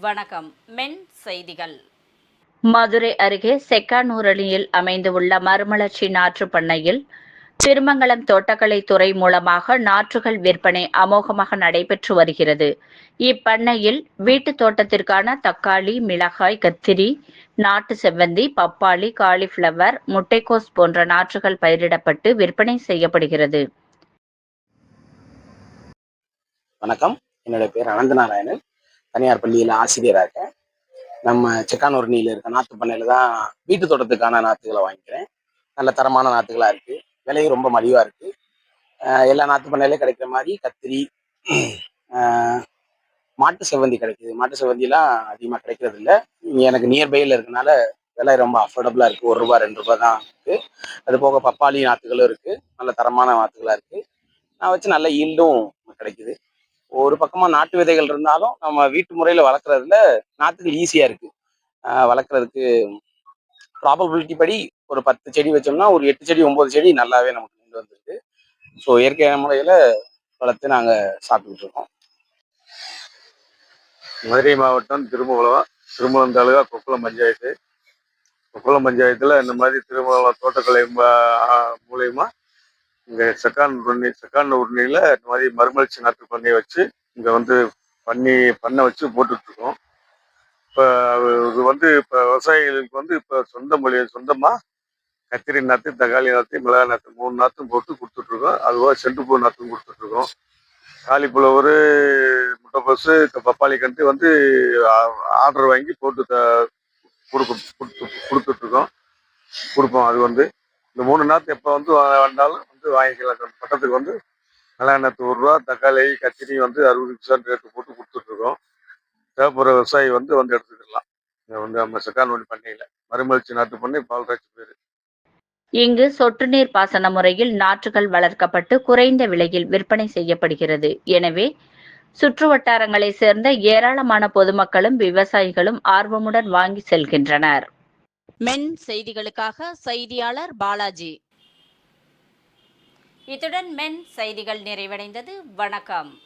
வணக்கம். மென் செய்திகள். மதுரை அருகே செக்கானூரணியில் அமைந்துள்ள மறுமலர்ச்சி நாற்று பண்ணையில் திருமங்கலம் தோட்டக்கலை துறை மூலமாக நாற்றுகள் விற்பனை அமோகமாக நடைபெற்று வருகிறது. இப்பண்ணையில் வீட்டுத் தோட்டத்திற்கான தக்காளி மிளகாய் கத்திரி நாட்டு செவ்வந்தி பப்பாளி காலிஃப்ளவர் முட்டைக்கோஸ் போன்ற நாற்றுகள் பயிரிடப்பட்டு விற்பனை செய்யப்படுகிறது. வணக்கம். என்னோட பேர் அனந்தநாராயணன். தனியார் பள்ளியில் ஆசிரியராக இருக்கேன் நம்ம செக்கானூர்னியில் இருக்க நாற்று பண்ணையில் தான் வீட்டு தோட்டத்துக்கான நாற்றுகளை வாங்கிக்கிறேன். நல்ல தரமான நாற்றுகளாக இருக்குது விலையும் ரொம்ப மலிவாக இருக்குது எல்லா நாற்று பண்ணையிலையும் கிடைக்கிற மாதிரி கத்திரி மாட்டு செவ்வந்தி கிடைக்குது. மாட்டு செவ்வந்திலாம் அதிகமாக கிடைக்கிறது இல்லை. எனக்கு நியர்பையில் இருக்கனால விலை ரொம்ப அஃபோர்டபுளாக இருக்குது ஒரு ரூபா ரெண்டு ரூபா தான் இருக்குது அது போக பப்பாளி நாற்றுகளும் இருக்குது நல்ல தரமான நாற்றுகளாக இருக்குது நான் வச்சு நல்ல ஈல்டும் கிடைக்குது. ஒரு பக்கமாக நாட்டு விதைகள் இருந்தாலும் நம்ம வீட்டு முறையில் வளர்க்குறதுல நாற்றுகள் ஈஸியாக இருக்கு. வளர்க்குறதுக்கு ப்ராபபிலிட்டி படி ஒரு பத்து செடி வச்சோம்னா ஒரு எட்டு செடி ஒம்பது செடி நல்லாவே நமக்கு கொண்டு வந்திருக்கு. ஸோ இயற்கையான முறையில் வளர்த்து நாங்கள் சாப்பிட்டுட்டு இருக்கோம். மதுரை மாவட்டம் திருமங்கலம் திருமலம் தாலுகா கொக்குளம் பஞ்சாயத்து. கொக்குளம் பஞ்சாயத்தில் இந்த மாதிரி திருமங்கலம் தோட்டக்கலை மூலயமா இங்கே செக்கான் பண்ணி செக்கான் உருணியில் இந்த மாதிரி மறுமலர்ச்சி நாட்டு பண்ணையை வச்சு இங்கே வந்து பண்ணி பண்ணை வச்சு போட்டுட்ருக்கோம். இப்போ இது வந்து இப்போ விவசாயிகளுக்கு வந்து இப்போ சொந்த மொழி சொந்தமாக கத்திரி நாற்று தக்காளி நாற்று மிளகாய் நாற்று மூணு நாற்றும் போட்டு கொடுத்துட்ருக்கோம். அதுபோக செண்டுப்பூ நாற்றும் கொடுத்துட்ருக்கோம். காலிஃப்ளவரு முட்டைக்கோசு க- பப்பாளி கண்டு வந்து ஆர்டர் வாங்கி போட்டு த கொடுக்க கொடுத்து கொடுத்துட்ருக்கோம். கொடுப்போம் அது வந்து. இந்த மூணு நாற்று எப்போ வந்து வந்தாலும் வந்து வாங்கிக்கலாம். இந்த பட்டத்துக்கு வந்து மிளகாய் நாற்று ஒரு ரூபா தக்காளி கத்திரி வந்து அறுபது பர்சன்ட் ரேட்டு போட்டு கொடுத்துட்ருக்கோம். தேவைப்படுற விவசாயி வந்து வந்து எடுத்துக்கலாம். இங்கே வந்து நம்ம செக்கான்வடி பண்ணையில் மறுமலர்ச்சி நாட்டு பண்ணை பால்ராஜ் பேர். இங்கு சொட்டு நீர் பாசன முறையில் நாற்றுகள் வளர்க்கப்பட்டு குறைந்த விலையில் விற்பனை செய்யப்படுகிறது. எனவே சுற்று வட்டாரங்களை சேர்ந்த ஏராளமான பொதுமக்களும் விவசாயிகளும் ஆர்வமுடன் வாங்கி செல்கின்றனர். மென் செய்திகளுக்காக செய்தியாளர் பாலாஜி. இத்துடன் மென் செய்திகள் நிறைவடைந்தது. வணக்கம்.